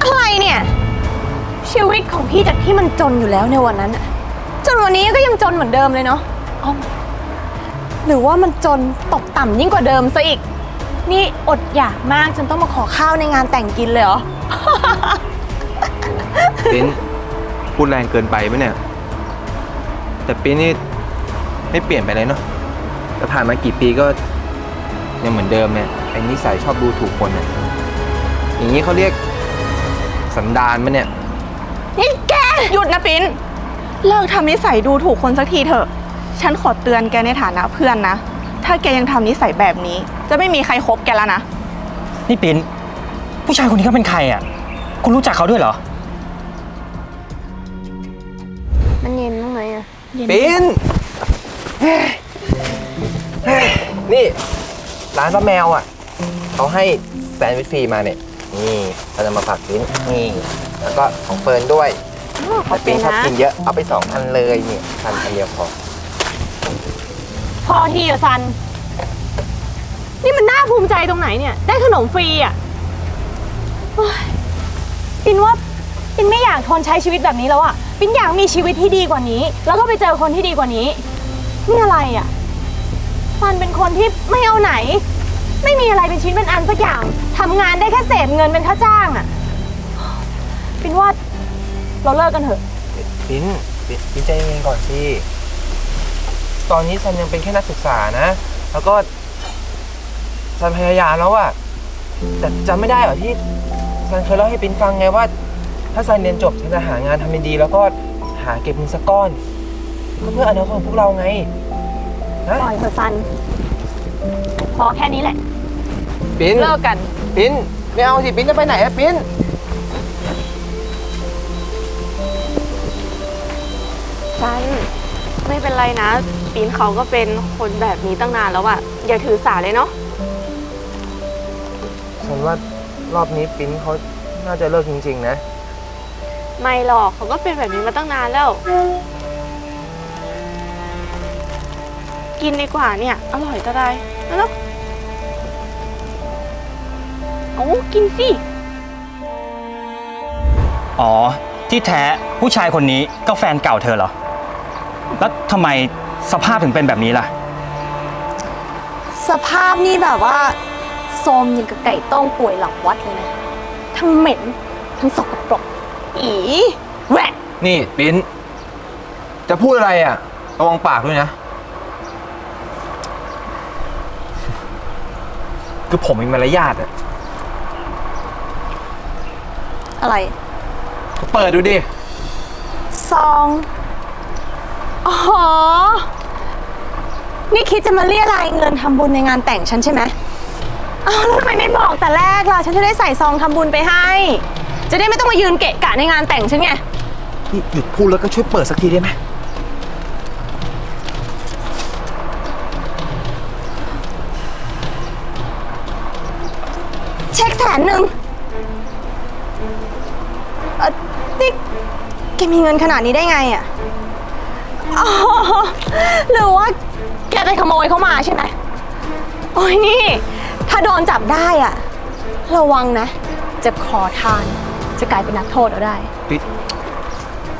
อะไรเนี่ย ชีวิตของพี่จากที่มันจนอยู่แล้วในวันนั้นอะจนวันนี้ก็ยังจนเหมือนเดิมเลยเนาะอ้อมหรือว่ามันจนตกต่ำยิ่งกว่าเดิมซะอีก นี่อดอยากมากจนต้องมาขอข้าวในงานแต่งกินเลยเหรอ ปิ้นพูดแรงเกินไปไหมเนี่ย แต่ปิ้นนี่ไม่เปลี่ยนไปเลยเนาะแต่ผ่านมากี่ปีก็ยังเหมือนเดิมเนี่ยไอ้นิสัยชอบดูถูกคนเนี่ย อย่างนี้เขาเรียกสันดานไหมเนี่ย นี่แก หยุดนะปิ้น เลิกทำนิสัยดูถูกคนสักทีเถอะ ฉันขอเตือนแกในฐานะเพื่อนนะ ถ้าแกยังทำนิสัยแบบนี้ จะไม่มีใครคบแกแล้วนะ นี่ปิ้นผู้ชายคนนี้เขาเป็นใครอะ คุณรู้จักเขาด้วยเหรอ มันเย็นบ้างไหมอะปิ้นเฮ้ยเฮ้ยนี่ ร้านป้าแมวอะ เขาให้แซนด์วิชฟรีมาเนี่ย นี่เราจะมาฝากปิ้นนี่ แล้วก็ของเฟิร์นด้วยอ้อขอแต่บคุปิ้นณชอบนะกินเยอะเอาไปสองอันเลยนี่อันอันเดียวพอพอทีอะซัน นี่มันน่าภูมิใจตรงไหนเนี่ย ได้ขนมฟรีอะโอ๊ยปินว่าปินไม่อยากทนใช้ชีวิตแบบนี้แล้วอะปินอยากมีชีวิตที่ดีกว่านี้ แล้วก็ไปเจอคนที่ดีกว่านี้ นี่อะไรอะซันเป็นคนที่ไม่เอาไหน ไม่มีอะไรเป็นชิ้นเป็นอันสักอย่างทำงานได้แค่เศษเงินเป็นค่าจ้างอะปินว่าเราเลิกกันเถอะ ปิ้นปิ้นปิ้นใจเย็นๆก่อนสิ ตอนนี้ซันยังเป็นแค่นักศึกษานะ แล้วก็ซันพยายามแล้วอะแต่จำไม่ได้เหรอที่ซันเคยเล่าให้ปิ้นฟังไงว่า ถ้าซันเรียนจบซันจะหางานทำดีๆแล้วก็หาเก็บเงินสักก้อน ก็เพื่ออนาคตของพวกเราไงนะ ปล่อยเถอะซัน พอแค่นี้แหละ ปิ้นเลิกกัน ปิ้นไม่เอาสิปิ้นจะไปไหนอะปิ้นฉันไม่เป็นไรนะ ปิ้นเขาก็เป็นคนแบบนี้ตั้งนานแล้วอะอย่าถือสาเลยเนาะฉันว่ารอบนี้ปิ้นเขาน่าจะเลิกจริง ๆ นะ ไม่หรอกเขาก็เป็นแบบนี้มาตั้งนานแล้ว กินดีกว่าเนี่ย อร่อยจะได้แล้ว เอากินสิ อ๋อ ที่แท้ผู้ชายคนนี้ก็แฟนเก่าเธอเหรอ แล้วทำไมสภาพถึงเป็นแบบนี้ล่ะ สภาพนี่แบบว่าโซมอย่างกับไก่ต้มป่วยหลังวัดเลยนะ ทั้งเหม็น ทั้งสกปรก อีแหวะนี่ปิ้น จะพูดอะไรอะ ระวังปากด้วยนะ คือผมมีมารยาทอะ อะไรก็เปิดดูดิ ซอง อ๋อ นี่คิดจะมาเรียรายเงินทำบุญในงานแต่งฉันใช่ไหมอ้าวแล้วทำไมไม่บอกแต่แรกล่ะ ฉันจะได้ใส่ซองทำบุญไปให้ จะได้ไม่ต้องมายืนเกะกะในงานแต่งฉันไง นี่หยุดพูดแล้วก็ช่วยเปิดสักทีได้ไหม เช็คแสนหนึ่ง มีเงินขนาดนี้ได้ไงอะอ๋อหรือว่าแกไปขโมยเขามาใช่ไหมโอ้ยนี่ ถ้าโดนจับได้อะ ระวังนะ จะขอทาน จะกลายเป็นนักโทษเอาได้ปิ๊ด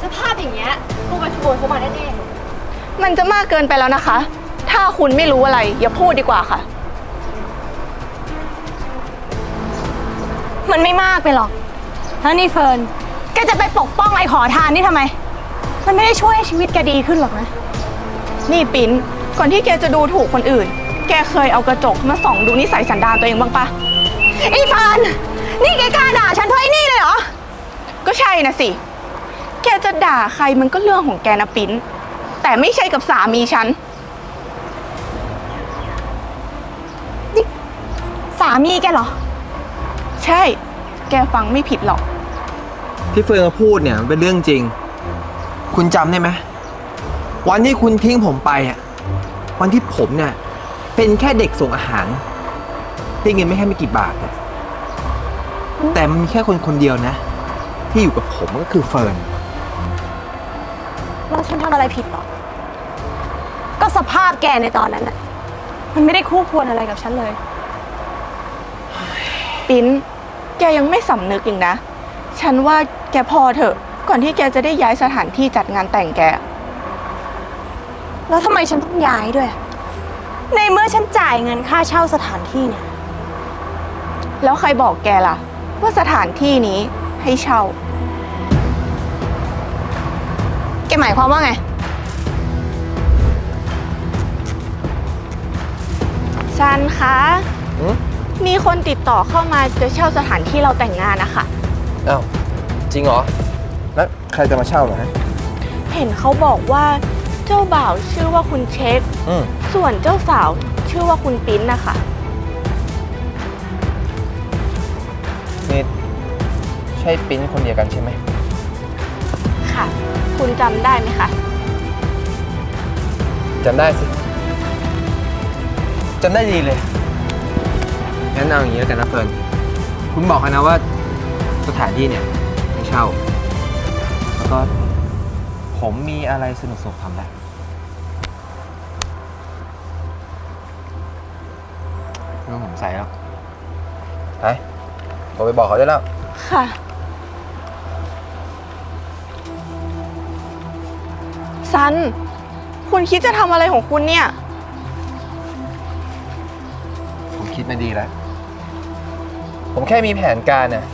สภาพอย่างเงี้ยกูไปขโมยเขามาแน่มันจะมากเกินไปแล้วนะคะ ถ้าคุณไม่รู้อะไร อย่าพูดดีกว่าค่ะๆมันไม่มากไปหรอกแล้วนี่เฟิร์น แกจะไปปกป้องไอ้ขอทานนี่ทำไม มันไม่ได้ช่วยให้ชีวิตแกดีขึ้นหรอกนะ นี่ปิ้นก่อนที่แกจะดูถูกคนอื่น แกเคยเอากระจกมาส่องดูนิสัยสันดานตัวเองบ้างปะไอ้เฟิร์นนี่แกกล้าด่าฉันเพราะไอ้นี่เลยเหรอ ก็ใช่นะสิ แกจะด่าใครมันก็เรื่องของแกนะปิ้นแต่ไม่ใช่กับสามีฉัน สามีแกเหรอ ใช่ แกฟังไม่ผิดหรอก ที่เฟิร์นเขาพูดเนี่ยมันเป็นเรื่องจริง คุณจำได้ไหมวันที่คุณทิ้งผมไปอะวันที่ผมเนี่ยเป็นแค่เด็กส่งอาหารได้เงินไม่แค่ไม่กี่บาทอะแต่มันมีแค่คนคนเดียวนะ ที่อยู่กับผมก็คือเฟิร์น แล้วฉันทำอะไรผิดเหรอ ก็สภาพแกในตอนนั้นน่ะ มันไม่ได้คู่ควรอะไรกับฉันเลย ปิ้นแกแกยังไม่สำนึกอีกนะ ฉันว่า แกพอเถอะ ก่อนที่แกจะได้ย้ายสถานที่จัดงานแต่งแก แล้วทำไมฉันต้องย้ายด้วย ในเมื่อฉันจ่ายเงินค่าเช่าสถานที่เนี่ย แล้วใครบอกแกล่ะ ว่าสถานที่นี้ให้เช่า แกหมายความว่าไง ซันคะหืมมีคนติดต่อเข้ามาจะเช่าสถานที่เราแต่งงานนะคะ อ้าว จริงเหรอ แล้วใครจะมาเช่าเหรอฮะเห็นเขาบอกว่าเจ้าบ่าวชื่อว่าคุณเช็ค อืมส่วนเจ้าสาวชื่อว่าคุณปิ้นนะคะ นี่ใช่ปิ้นคนเดียวกันใช่ไหม ค่ะ คุณจำได้ไหมคะ จำได้สิ จำได้ดีเลย งั้นเอาอย่างนี้แล้วกันนะเฟิร์น คุณบอกกันนะว่าสถานที่เนี่ยให้ เช่า แล้วก็ผมมีอะไรสนุกสนุกๆทำแล้วเรื่องผมใส่แล้วไปโทรไปบอกเขาได้แล้ว ค่ะ ซัน คุณคิดจะทำอะไรของคุณเนี่ย ผมคิดมาดีแล้ว ผมแค่มีแผนการน่ะ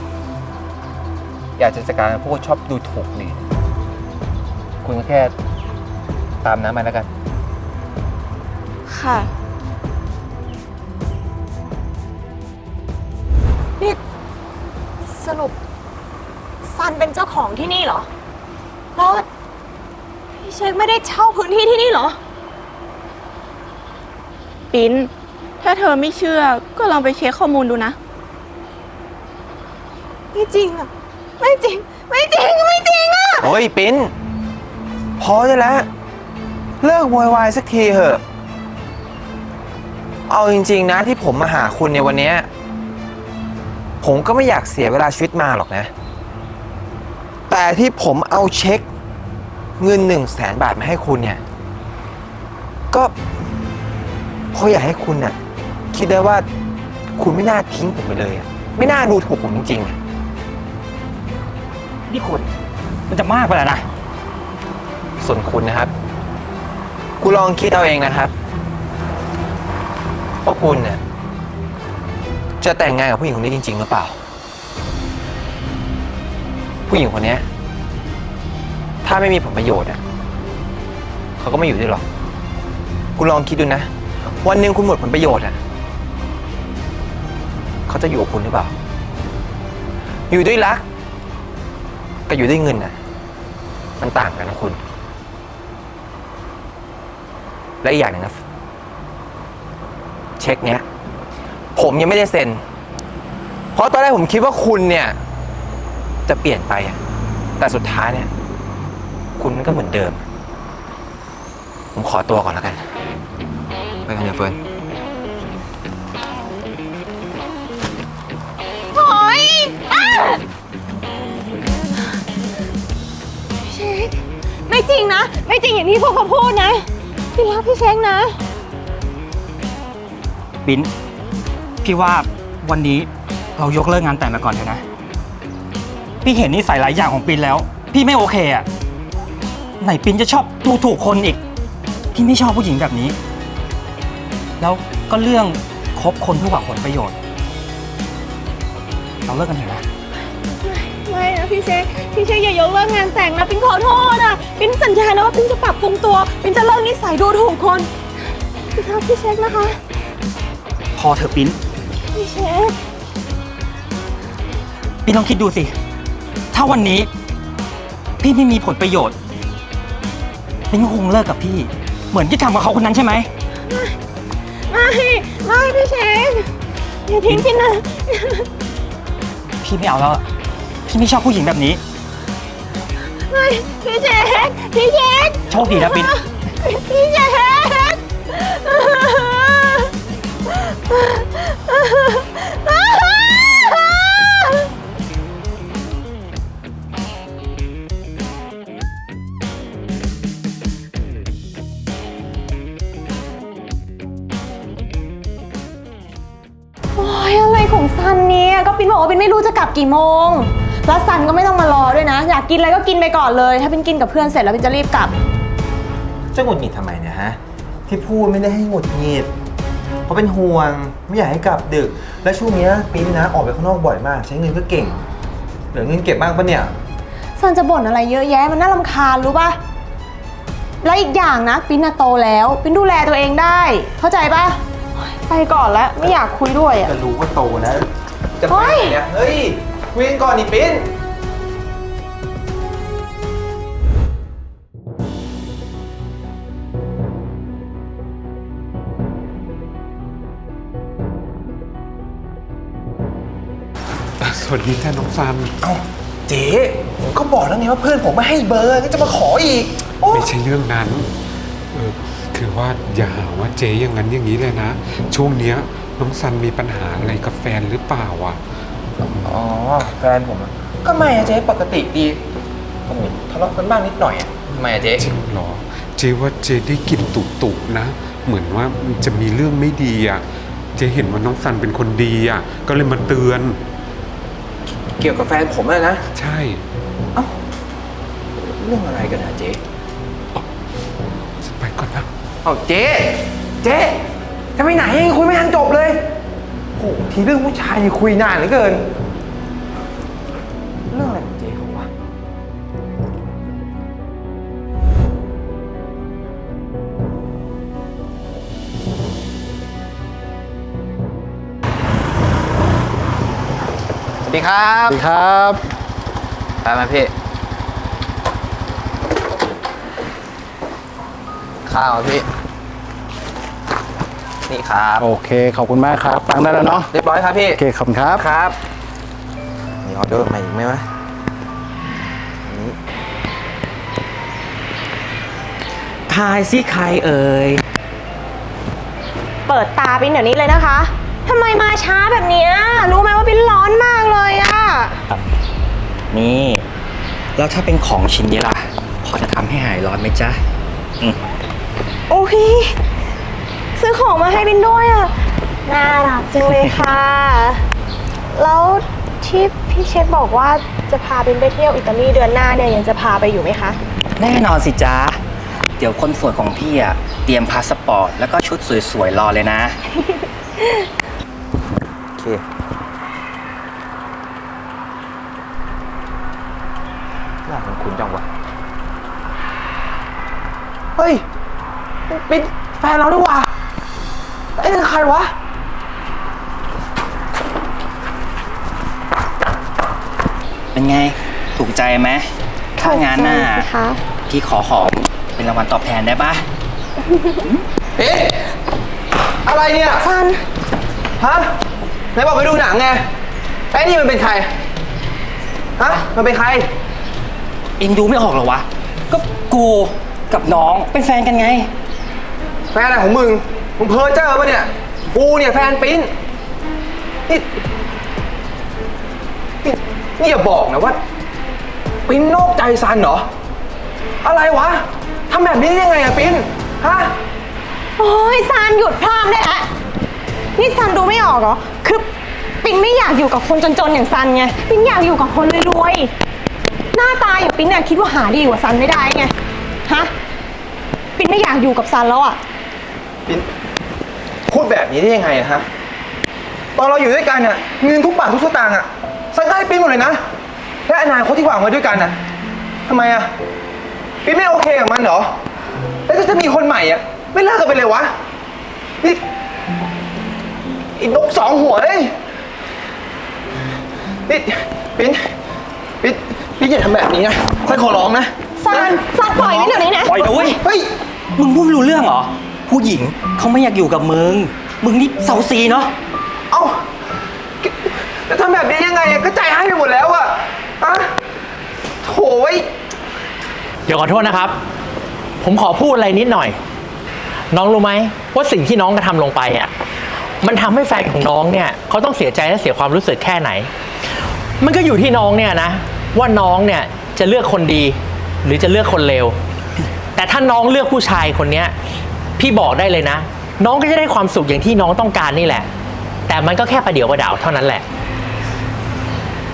อยากจะจัดการกับพวกชอบดูถูกหลีคุณก็แค่ตามน้ำมาแล้วกัน ค่ะ นี่ สรุป ซันเป็นเจ้าของที่นี่เหรอ แล้วพี่เช็คไม่ได้เช่าพื้นที่ที่นี่เหรอ ปิ้น ถ้าเธอไม่เชื่อก็ลองไปเช็คข้อมูลดูนะ ไม่จริงอะ ไม่จริง ไม่จริง ไม่จริงอะ โอ้ยปิ้นพอได้แล้ว เลิกโวยวายสักทีเถอะ เอาจริง ๆ นะที่ผมมาหาคุณในวันเนี้ยผมก็ไม่อยากเสียเวลาชีวิตมาหรอกนะ แต่ที่ผมเอาเช็ค เงินหนึ่งแสนบาทมาให้คุณเนี่ย ก็เพราะอยากให้คุณน่ะ คิดได้ว่าคุณไม่น่าทิ้งผมไปเลยอะไม่น่าดูถูกผมจริงๆอะ นี่คุณมันจะมากไปแล้วนะ ส่วนคุณนะครับ คุณลองคิดเอาเองนะครับว่าคุณเนี่ยจะแต่งงานกับผู้หญิงคนนี้จริง ๆ หรือเปล่า ผู้หญิงคนเนี้ย ถ้าไม่มีผลประโยชน์อะเขาก็ไม่อยู่ด้วยหรอก คุณลองคิดดูนะ วันหนึ่งคุณหมดผลประโยชน์อะเขาจะอยู่กับคุณหรือเปล่า อยู่ด้วยรัก กับอยู่ด้วยเงินอะ มันต่างกันนะคุณ และอีกอย่างหนึ่งนะเช็คเนี้ย ผมยังไม่ได้เซ็น เพราะตอนแรกผมคิดว่าคุณเนี่ย จะเปลี่ยนไปอะแต่สุดท้ายเนี่ย คุณก็เหมือนเดิม ผมขอตัวก่อนแล้วกัน ไปกันเดี๋ยวเฟิร์น โอ๊ยอ้า ไม่จริงนะ ไม่จริงอย่างที่พวกเขาพูดนะ พี่รักพี่เช็คนะ ปิ้นพี่ว่าวันนี้เรายกเลิกงานแต่งไปก่อนเถอะนะ พี่เห็นนิสัยหลายอย่างของปิ้นแล้ว พี่ไม่โอเคอะไหนปิ้นจะชอบดูถูกคนอีก พี่ไม่ชอบผู้หญิงแบบนี้ แล้วก็เรื่องคบคนเพื่อหวังผลประโยชน์ เราเลิกกันเถอะนะ ไม่นะพี่เช็คพี่เช็คอย่ายกเลิกงานแต่งนะปิ้นขอโทษอะปิ้นสัญญานะว่าปิ้นจะปรับปรุงตัวปิ้นจะเลิกนิสัยดูถูกคนพี่รักพี่เช็คนะคะ พอเถอะปิ้นพี่เช็คพี่ลองคิดดูสิ ถ้าวันนี้ พี่ไม่มีผลประโยชน์ปิ้นก็คงเลิกกับพี่ เหมือนที่ทำกับเขาคนนั้นใช่ไหมไม่ไม่พี่เช็คอย่าทิ้งปิ้นนะพี่ไม่เอาแล้วอะ พี่ไม่ชอบผู้หญิงแบบนี้ไม่พี่เช็คพี่เช็คโชคดีนะปิ้นพี่เช็คโอ้ยอะไรของซันเนี่ย ก็ปิ้นบอกว่าปินไม่รู้จะกลับกี่โมง แล้วซันก็ไม่ต้องมารอด้วยนะ อยากกินอะไรก็กินไปก่อนเลย ถ้าปินกินกับเพื่อนเสร็จแล้วปินจะรีบกลับ จะหงุดหงิดทำไมเนี่ยฮะ ที่พูดไม่ได้ให้หงุดหงิด เพราะเป็นห่วงไม่อยากให้กลับดึก และช่วงเนี้ยปิ้นนะออกไปข้างนอกบ่อยมาก ใช้เงินก็เก่ง เหลือเงินเก็บบ้างปะเนี่ย ซันจะบ่นอะไรเยอะแยะมันน่ารำคาญรู้ป่ะแล้วอีกอย่างนะปินน่ะโตแล้ว ปินดูแลตัวเองได้ เข้าใจป่ะไปก่อนแล้วไม่อยากคุยด้วยอะ จะรู้ว่าโตแล้ว จะไปเฮ้ยไหนเนี่ยเฮ้ย คุยกันก่อนดิปิ้น สวัสดีค่ะน้องซัน เอ้าเจ๊ผมก็บอกแล้วไงว่าเพื่อนผมไม่ให้เบอร์ก็จะมาขออีกโอ้ไม่ใช่เรื่องนั้นเออคือว่าอย่าหาว่าเจ๊อย่างนั้นอย่างนี้เลยนะ ช่วงเนี้ยน้องซันมีปัญหาอะไรกับแฟนหรือเปล่าอะ อ๋อ แฟนผมอะก็ไม่อะเจ๊ปกติดีผมเห็นทะเลาะกันบ้างนิดหน่อยอะทำไมอะเจ๊จริงเหรอ เจ๊ว่าเจ๊ได้กลิ่นตุตุๆนะ เหมือนว่ามันจะมีเรื่องไม่ดีอะ เจ๊เห็นว่าน้องซันเป็นคนดีอะ ก็เลยมาเตือน เกี่ยวกับแฟนผมอะนะ ใช่ เรื่องอะไรกันอะเจ๊ฉันไปก่อนนะ เอาเจ๊ เจ๊ จะไปไหนยังคุยไม่ทันจบเลยโอ้โหทีเรื่องผู้ชายนี่คุยนานเหลือเกิน วัสดีครับสวัสดีครับไปไหมพี่ ข้าวพี่ นี่ครับ โอเค ขอบคุณมากครับ ฟังได้แล้วเนาะ เรียบร้อยครับพี่ โอเค ขอบคุณครับ ครับ มีออเดอร์มาอีกไหมวะนี่ทายสิใครเอ่ย เปิดตาปินเดี๋ยวนี้เลยนะคะ ทำไมมาช้าแบบเนี้ยรู้ไหมว่าปินร้อนมากเลยอะนี่ แล้วถ้าเป็นของชิ้นนี้ล่ะ พอจะทำให้หายร้อนไหมจ๊ะโอ้ยซื้อของมาให้ปินด้วยอะน่ารักจังเลยค่ะ แล้วที่พี่เช็คบอกว่าจะพาปินไปเที่ยวอิตาลีเดือนหน้าเนี่ยยังจะพาไปอยู่ไหมคะ แน่นอนสิจ๊ะ เดี๋ยวคนสวยของพี่อะเตรียมพาสปอร์ตแล้วก็ชุดสวยๆรอเลยนะ โอเค น่าคุ้นๆจังวะ เฮ้ย เป็นแฟนเราด้วยว่ะไอ้นั่นใครวะ เป็นไง ถูกใจไหม ถ้างานหน้า ถูกใจสิคะ พี่ขอหอมเป็นรางวัลตอบแทนได้ปะเอ๊ะอะไรเนี่ยซันฮะไหนบอกไปดูหนังไงไอ้นี่มันเป็นใครฮะมันเป็นใคร เองดูไม่ออกเหรอวะ ก็กูกับน้องเป็นแฟนกันไง แฟนอะไรของมึงมึงเพ้อเจ้อปะเนี่ยกูเนี่ยแฟนปิ้นนี่นี่นี่อย่าบอกนะว่าปิ้นนอกใจซันเหรอ อะไรวะทำแบบนี้ได้ยังไงอะปิ้นฮะ โอ้ยซันหยุดพรามได้แล้วนี่ซันดูไม่ออกเหรอ คือปินไม่อยากอยู่กับคนจนๆอย่างซันไง ปินอยากอยู่กับคนรวยๆ หน้าตาอย่างปินเนี่ยคิดว่าหาดีกว่าซันไม่ได้ไง ฮะ ปินไม่อยากอยู่กับซันแล้วอะ ปิ้นพูดแบบนี้ได้ยังไงอะฮะ ตอนเราอยู่ด้วยกันอะเงินทุกบาททุกสตางค์อะซันก็ให้ปิ้นหมดเลยนะ และอนาคตที่วางไว้ด้วยกันอะทำไมอะ ปิ้นไม่โอเคกับมันเหรอ แล้วถ้าจะมีคนใหม่อะไม่เลิกกันไปเลยวะ นี่ไอีนกสองหัวเลยนี่ปิ้นปิ้นปิ้นอย่าทำแบบนี้นะซันขอร้องนะซันซันปล่อยไว้เดี๋ยวนี้นะ ปล่อยนะเว้ย เฮ้ย มึงพูดไม่รู้เรื่องเหรอ ผู้หญิงเขาไม่อยากอยู่กับมึง มึงนี่เซาซีเนาะ เอ้าจะทำแบบนี้ยังไงอะก็ใจให้ไปหมดแล้วอะอะโถ่ย เดี๋ยวขอโทษนะครับ ผมขอพูดอะไรนิดหน่อย น้องรู้ไหมว่าสิ่งที่น้องกระทำลงไปอะมันทำให้แฟนของน้องเนี่ยเขาต้องเสียใจและเสียความรู้สึกแค่ไหน มันก็อยู่ที่น้องเนี่ยนะ ว่าน้องเนี่ยจะเลือกคนดี หรือจะเลือกคนเลวแต่ถ้าน้องเลือกผู้ชายคนเนี้ยพี่บอกได้เลยนะ น้องก็จะได้ความสุขอย่างที่น้องต้องการนี่แหละ แต่มันก็แค่ประเดี๋ยวประดาวเท่านั้นแหละ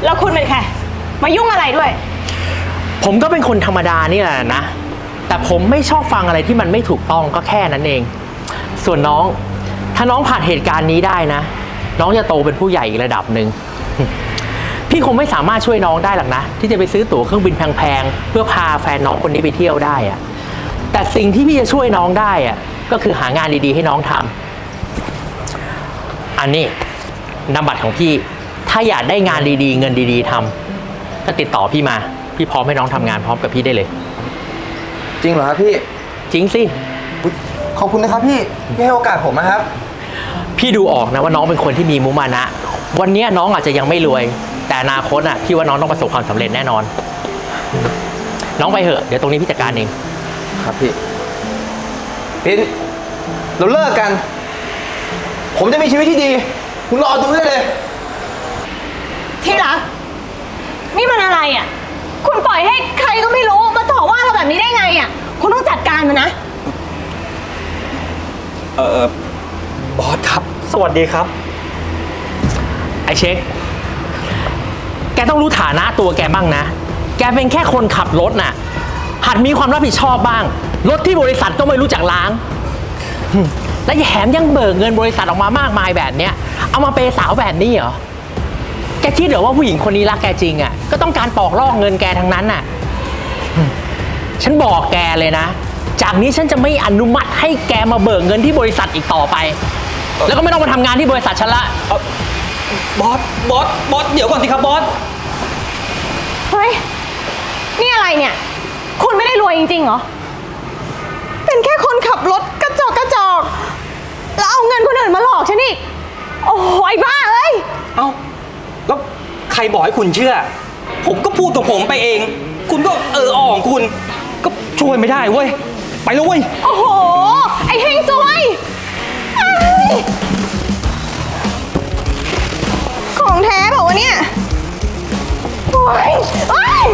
แล้วคุณเป็นใครมายุ่งอะไรด้วย ผมก็เป็นคนธรรมดานี่แหละนะ แต่ผมไม่ชอบฟังอะไรที่มันไม่ถูกต้องก็แค่นั้นเอง ส่วนน้อง ถ้าน้องผ่านเหตุการณ์นี้ได้นะ น้องจะโตเป็นผู้ใหญ่อีกระดับหนึ่ง พี่คงไม่สามารถช่วยน้องได้หรอกนะ ที่จะไปซื้อตั๋วเครื่องบินแพงๆ เพื่อพาแฟนน้องคนนี้ไปเที่ยวได้อะแต่สิ่งที่พี่จะช่วยน้องได้อะก็คือหางานดีๆให้น้องทำอันนี้นามบัตรของพี่ ถ้าอยากได้งานดีๆ เงินดีๆทำก็ติดต่อพี่มา พี่พร้อมให้น้องทำงานพร้อมกับพี่ได้เลย จริงเหรอครับพี่จริงสิขอบคุณนะครับพี่ที่ให้โอกาสผมนะครับ พี่ดูออกนะว่าน้องเป็นคนที่มีมุมานะ วันนี้น้องอาจจะยังไม่รวย แต่อนาคตอะพี่ว่าน้องต้องประสบความสำเร็จแน่นอน น้องไปเถอะ เดี๋ยวตรงนี้พี่จัดการเอง ครับพี่ปินเราเลิกกัน ผมจะมีชีวิตที่ดี คุณรอดูได้เลย ที่รัก นี่มันอะไรอะ คุณปล่อยให้ใครก็ไม่รู้มาต่อว่าเราแบบนี้ได้ไงอะ คุณต้องจัดการมันนะ เออบอสครับ สวัสดีครับ ไอเช็ค แกต้องรู้ฐานะตัวแกบ้างนะ แกเป็นแค่คนขับรถน่ะ หัดมีความรับผิดชอบบ้าง รถที่บริษัทก็ไม่รู้จักล้างหึและแถมยังเบิกเงินบริษัทออกมามากมายแบบเนี้ย เอามาเปย์สาวแบบนี้เหรอ แกคิดเหรอว่าผู้หญิงคนนี้รักแกจริงอะ ก็ต้องการปอกลอกเงินแกทั้งนั้นน่ะหึฉันบอกแกเลยนะ จากนี้ฉันจะไม่อนุมัติให้แกมาเบิกเงินที่บริษัทอีกต่อไป แล้วก็ไม่ต้องมาทำงานที่บริษัทฉันละ บอส บอส บอส เดี๋ยวก่อนสิครับบอส เฮ้ย นี่อะไรเนี่ย คุณไม่ได้รวยจริงๆเหรอ เป็นแค่คนขับรถกระจอกกระจอก แล้วเอาเงินคนอื่นมาหลอกฉันอีก โอ้ยบ้าเอ้ย เอ้าแล้ว ใครบอกให้คุณเชื่อ ผมก็พูดของผมไปเอง คุณก็เอออ่องคุณ ก็ช่วยไม่ได้เว้ย ไปเล้เว้ย โอ้โห ไอ้เฮงซวยยของแท้เปล่าวะเนี่ย โอ้ยโอ้ย